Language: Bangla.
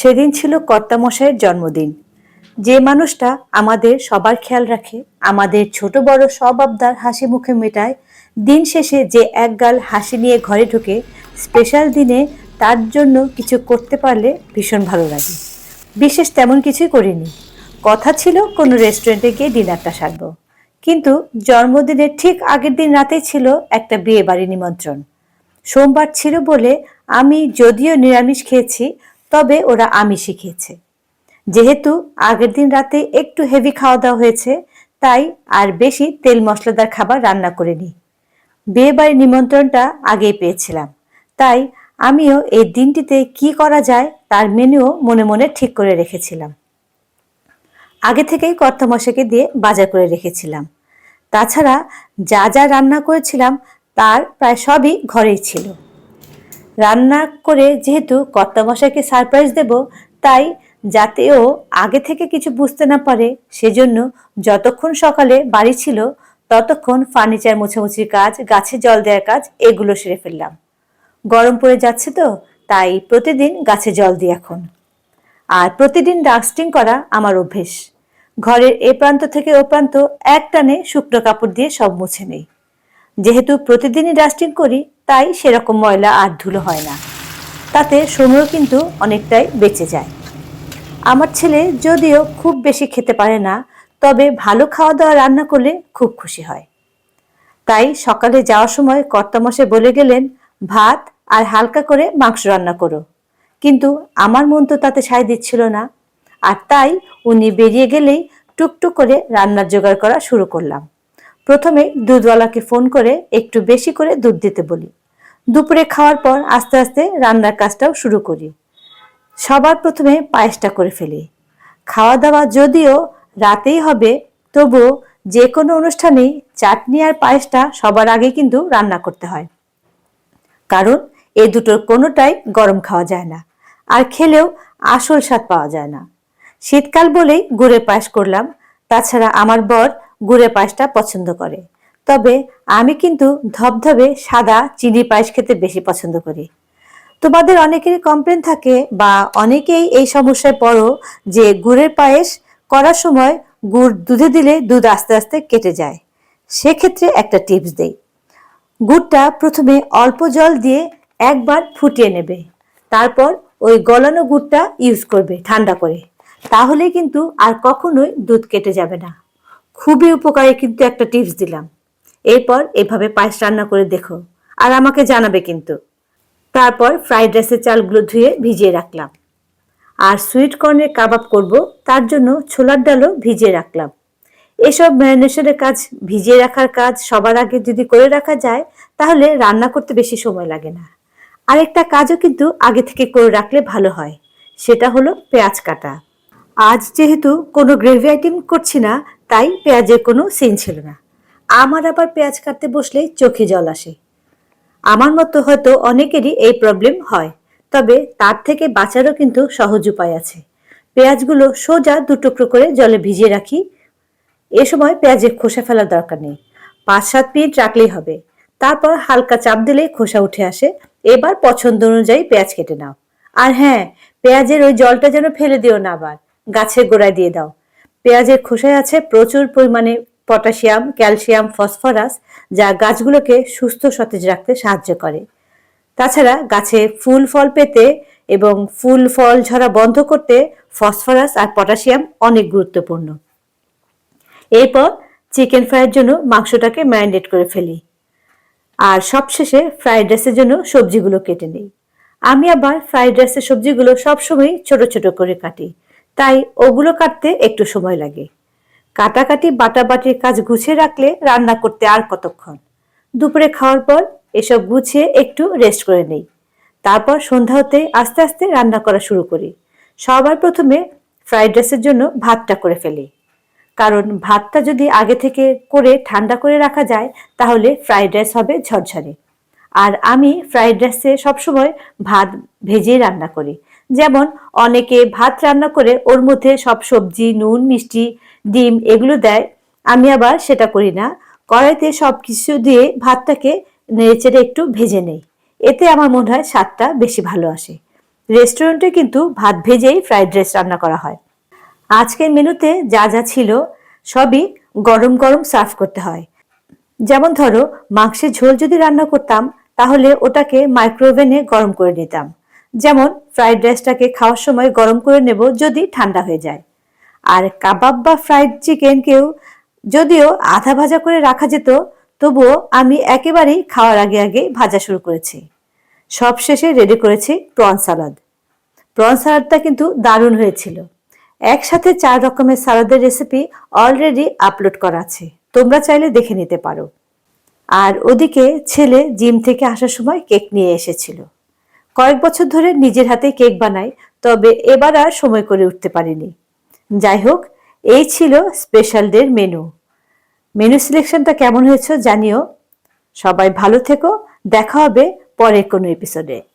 সেদিন ছিল কর্তামশাইয়ের জন্মদিন। যে মানুষটা আমাদের সবার খেয়াল রাখে, আমাদের ছোট বড় সব আবদার হাসি মুখে মেটায়, দিন শেষে যে একগাল হাসি নিয়ে ঘরে ঢুকে স্পেশাল দিনে তার জন্য কিছু করতে পারলে ভীষণ ভালো লাগে। বিশেষ তেমন কিছুই করিনি। কথা ছিল কোনো রেস্টুরেন্টে গিয়ে ডিনারটা সারবো। কিন্তু জন্মদিনের ঠিক আগের দিন রাতেই ছিল একটা বিয়ে বাড়ি নিমন্ত্রণ। সোমবার ছিল বলে আমি যদিও নিরামিষ খেয়েছি তবে ওরা আমিষই খেয়েছে যেহেতু আগের দিন রাতে একটু হেভি খাওয়া দাওয়া হয়েছে, তাই আর বেশি তেল মশলাদার খাবার রান্না করিনি। বিয়ে বাড়ির নিমন্ত্রণটা আগেই পেয়েছিলাম। তাই আমিও এই দিনটিতে কি করা যায় তার মেনুও মনে মনে ঠিক করে রেখেছিলাম। আগে থেকেই কর্তামশাকে দিয়ে বাজার করে রেখেছিলাম। তাছাড়া যা যা রান্না করেছিলাম তার প্রায় সবই ঘরেই ছিল। রান্না করে যেহেতু কর্তামশাইকে সারপ্রাইজ দেব, তাই যাতে ও আগে থেকে কিছু বুঝতে না পারে, সেজন্য যতক্ষণ সকালে বাড়ি ছিল, ততক্ষণ ফার্নিচার মোছামুছির কাজ, গাছে জল দেওয়ার কাজ, এগুলো সেরে ফেললাম। গরম পড়ে যাচ্ছে তো, তাই প্রতিদিন গাছে জল দিই এখন। আর প্রতিদিন ডাস্টিং করা আমার অভ্যেস। ঘরের এ প্রান্ত থেকে ও প্রান্ত এক টানে শুকনো কাপড় দিয়ে সব মুছে নেই। যেহেতু প্রতিদিনই ডাস্টিং করি, তাই সেরকম ময়লা আর ধুলো হয় না। তাতে সময়ও কিন্তু অনেকটাই বেঁচে যায়। আমার ছেলে যদিও খুব বেশি খেতে পারে না, তবে ভালো খাওয়া দাওয়া রান্না করলে খুব খুশি হয়। তাই সকালে যাওয়ার সময় কর্তামশাই বলে গেলেন, ভাত আর হালকা করে মাংস রান্না করো। কিন্তু আমার মন তো তাতে সায় দিচ্ছিল না। আর তাই উনি বেরিয়ে গেলেই টুকটুক করে রান্নার জোগাড় করা শুরু করলাম। প্রথমে দুধওয়ালাকে ফোন করে একটু বেশি করে দুধ দিতে বলি। দুপুরে খাওয়ার পর আস্তে আস্তে রান্নার কাজটাও শুরু করি। সবার প্রথমে পায়েসটা করে ফেলি। খাওয়া দাওয়া যদিও রাতেই হবে, তবুও যে কোনো অনুষ্ঠানেই চাটনি আর পায়েসটা সবার আগে কিন্তু রান্না করতে হয়। কারণ এই দুটোর কোনোটাই গরম খাওয়া যায় না, আর খেলেও আসল স্বাদ পাওয়া যায় না। শীতকাল বলেই গুড়ের পায়েস করলাম, তাছাড়া আমার বর গুড়ের পায়েসটা পছন্দ করে। তবে আমি কিন্তু ধবধবে সাদা চিনি পায়েস খেতে বেশি পছন্দ করি। তোমাদের অনেকেরই কমপ্লেন থাকে বা অনেকেই এই সমস্যায় পড়ো যে গুড়ের পায়েস করার সময় গুড় দুধে দিলে দুধ আস্তে আস্তে কেটে যায়। সেক্ষেত্রে একটা টিপস দেই। গুড়টা প্রথমে অল্প জল দিয়ে একবার ফুটিয়ে নেবে। তারপর ওই গলানো গুড়টা ইউজ করবে ঠান্ডা করে। তাহলে কিন্তু আর কখনোই দুধ কেটে যাবে না। খুবই উপকারী কিন্তু একটা টিপস দিলাম। এরপর এভাবে পায়েস রান্না করে দেখো, আর আমাকে জানাবে কিন্তু। তারপর ফ্রাইড রাইসের চালগুলো ধুয়ে ভিজিয়ে রাখলাম। আর সুইট কর্নের কাবাব করব, তার জন্য ছোলার ডালও ভিজিয়ে রাখলাম। এসব ম্যারিনেশনের কাজ, ভিজিয়ে রাখার কাজ সবার আগে যদি করে রাখা যায়, তাহলে রান্না করতে বেশি সময় লাগে না। আরেকটা কাজও কিন্তু আগে থেকে করে রাখলে ভালো হয়, সেটা হলো পেঁয়াজ কাটা। আজ যেহেতু কোনো গ্রেভি আইটেম করছি না তাই পেঁয়াজের কোনো সিন ছিল না। আমার আবার পেঁয়াজ কাটতে বসলে চোখে জল আসে। আমার মতো হয়তো অনেকেরই এই প্রবলেম হয়, তবে তার থেকে বাঁচারও কিন্তু সহজ উপায় আছে। পেঁয়াজগুলো সোজা দু টুকরো করে জলে ভিজিয়ে রাখি। এ সময় পেঁয়াজের খোসা ফেলার দরকার নেই। পাঁচ সাত মিনিট রাখলেই হবে। তারপর হালকা চাপ দিলেই খোসা উঠে আসে। এবার পছন্দ অনুযায়ী পেঁয়াজ কেটে নাও। আর হ্যাঁ পেঁয়াজের ওই জলটা যেন ফেলে দিও না আবার। গাছের গোড়ায় দিয়ে দাও। পেঁয়াজের খোসায় আছে প্রচুর পরিমাণে পটাশিয়াম, ক্যালসিয়াম, ফসফরাস, যা গাছগুলোকে সুস্থ সতেজ রাখতে সাহায্য করে। তাছাড়া গাছে ফুল ফল পেতে এবং ফুল ফল ঝরা বন্ধ করতে ফসফরাস আর পটাশিয়াম অনেক গুরুত্বপূর্ণ। এরপর চিকেন ফ্রাইয়ের জন্য মাংসটাকে ম্যারিনেট করে ফেলি। আর সবশেষে ফ্রাইড রাইসের জন্য সবজিগুলো কেটে নিই। আমি আবার ফ্রাইড রাইসের সবজিগুলো সবসময় ছোট ছোট করে কাটি। তাই ওগুলো কাটতে একটু সময় লাগে। কাটাকাটি বাটাবাটির কাজ গুছিয়ে রাখলে রান্না করতে আর কতক্ষণ? দুপুরে খাওয়ার পর এসব গুছিয়ে একটু রেস্ট করে নেই। তারপর সন্ধ্যা হতে আস্তে আস্তে রান্না করা শুরু করি। সবার প্রথমে ফ্রাইড রাইসের জন্য ভাতটা করে ফেলি। কারণ ভাতটা যদি আগে থেকে করে ঠান্ডা করে রাখা যায়, তাহলে ফ্রাইড রাইস হবে ঝরঝরে। আর আমি ফ্রাইড রাইসে সবসময় ভাত ভেজে রান্না করি। যেমন অনেকে ভাত রান্না করে ওর মধ্যে সব সবজি, নুন, মিষ্টি, ডিম এগুলো দেয়। আমি আবার সেটা করি না। কড়াইতে সব কিছু দিয়ে ভাতটাকে নেড়েচেড়ে একটু ভেজে নেই। এতে আমার মনে হয় স্বাদটা বেশি ভালো আসে। রেস্টুরেন্টে কিন্তু ভাত ভেজেই ফ্রাইড রাইস রান্না করা হয়। আজকের মেনুতে যা যা ছিল সবই গরম গরম সার্ভ করতে হয়। যেমন ধরো, মাংসের ঝোল যদি রান্না করতাম, তাহলে ওটাকে মাইক্রোওভেনে গরম করে নিতাম। যেমন ফ্রাইড রাইসটাকে খাওয়ার সময় গরম করে নেব যদি ঠান্ডা হয়ে যায়। আর কাবাব বা ফ্রাইড চিকেনকেও যদিও আধা ভাজা করে রাখা যেত, তবুও আমি একেবারেই খাওয়ার আগে আগে ভাজা শুরু করেছি। সব শেষে রেডি করেছি প্রন সালাদ প্রন সালাদটা কিন্তু দারুণ হয়েছিল। একসাথে চার রকমের সালাদের রেসিপি অলরেডি আপলোড করা আছে। তোমরা চাইলে দেখে নিতে পারো। আর ওদিকে ছেলে জিম থেকে আসার সময় কেক নিয়ে এসেছিল। কয়েক বছর ধরে নিজের হাতে কেক বানাই, তবে এবার আর সময় করে উঠতে পারিনি। যাই হোক, এই ছিল স্পেশাল ডের মেনু মেনু সিলেকশনটা কেমন হয়েছে জানিও। সবাই ভালো থেকো, দেখা হবে পরের কোনো এপিসোডে